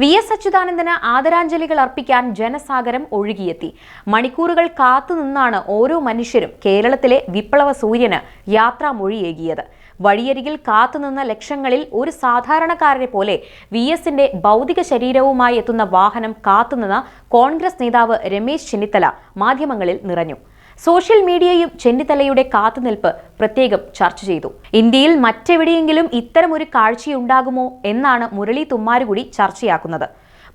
V S അച്യുതാനന്ദന് ആദരാഞ്ജലികൾ അർപ്പിക്കാൻ ജനസാഗരം ഒഴുകിയെത്തി. മണിക്കൂറുകൾ കാത്തുനിന്നാണ് ഓരോ മനുഷ്യരും കേരളത്തിലെ വിപ്ലവ സൂര്യന് യാത്രാമൊഴിയേകിയത്. വഴിയരികിൽ കാത്തുനിന്ന ലക്ഷങ്ങളിൽ ഒരു സാധാരണക്കാരനെ പോലെ വി എസിന്റെ ഭൗതിക ശരീരവുമായി എത്തുന്ന വാഹനം കാത്തുനിന്ന കോൺഗ്രസ് നേതാവ് രമേശ് ചെന്നിത്തല മാധ്യമങ്ങളിൽ നിറഞ്ഞു. സോഷ്യൽ മീഡിയയും ചെന്നിത്തലയുടെ കാത്തുനിൽപ്പ് പ്രത്യേകം ചർച്ച ചെയ്തു. ഇന്ത്യയിൽ മറ്റെവിടെയെങ്കിലും ഇത്തരമൊരു കാഴ്ചയുണ്ടാകുമോ എന്നാണ് മുരളി തുമ്മാരുകൂടി ചർച്ചയാക്കുന്നത്.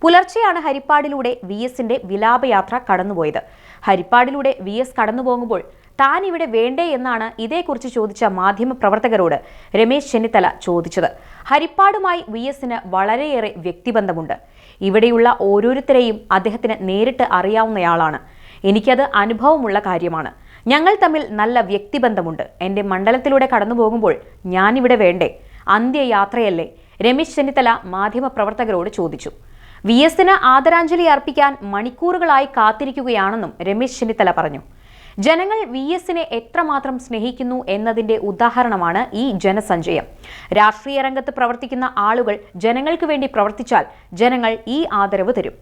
പുലർച്ചെയാണ് ഹരിപ്പാടിലൂടെ വി എസിന്റെ വിലാപയാത്ര കടന്നുപോയത്. ഹരിപ്പാടിലൂടെ വി എസ് കടന്നുപോകുമ്പോൾ താൻ ഇവിടെ വേണ്ടേ എന്നാണ് ഇതേക്കുറിച്ച് ചോദിച്ച മാധ്യമ പ്രവർത്തകരോട് രമേശ് ചെന്നിത്തല ചോദിച്ചത്. ഹരിപ്പാടുമായി വി എസിന് വളരെയേറെ വ്യക്തിബന്ധമുണ്ട്. ഇവിടെയുള്ള ഓരോരുത്തരെയും അദ്ദേഹത്തിന് നേരിട്ട് അറിയാവുന്നയാളാണ്. എനിക്കത് അനുഭവമുള്ള കാര്യമാണ്. ഞങ്ങൾ തമ്മിൽ നല്ല വ്യക്തിബന്ധമുണ്ട്. എന്റെ മണ്ഡലത്തിലൂടെ കടന്നു പോകുമ്പോൾ ഞാനിവിടെ വേണ്ടേ? അന്ത്യയാത്രയല്ലേ രമേശ് ചെന്നിത്തല മാധ്യമപ്രവർത്തകരോട് ചോദിച്ചു. വി എസിന് ആദരാഞ്ജലി അർപ്പിക്കാൻ മണിക്കൂറുകളായി കാത്തിരിക്കുകയാണെന്നും രമേശ് ചെന്നിത്തല പറഞ്ഞു. ജനങ്ങൾ വി എസിനെ എത്രമാത്രം സ്നേഹിക്കുന്നു എന്നതിന്റെ ഉദാഹരണമാണ് ഈ ജനസഞ്ചയം. രാഷ്ട്രീയ രംഗത്ത് പ്രവർത്തിക്കുന്ന ആളുകൾ ജനങ്ങൾക്ക് വേണ്ടി പ്രവർത്തിച്ചാൽ ജനങ്ങൾ ഈ ആദരവ് തരും.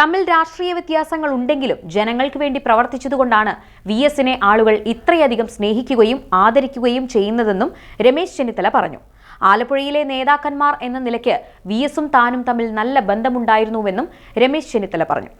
തമ്മിൽ രാഷ്ട്രീയ വ്യത്യാസങ്ങൾ ഉണ്ടെങ്കിലും ജനങ്ങൾക്ക് വേണ്ടി പ്രവർത്തിച്ചതുകൊണ്ടാണ് വി എസിനെ ആളുകൾ ഇത്രയധികം സ്നേഹിക്കുകയും ആദരിക്കുകയും ചെയ്യുന്നതെന്നും രമേശ് ചെന്നിത്തല പറഞ്ഞു. ആലപ്പുഴയിലെ നേതാക്കന്മാർ എന്ന നിലയ്ക്ക് വി എസും താനും തമ്മിൽ നല്ല ബന്ധമുണ്ടായിരുന്നുവെന്നും രമേശ് ചെന്നിത്തല പറഞ്ഞു.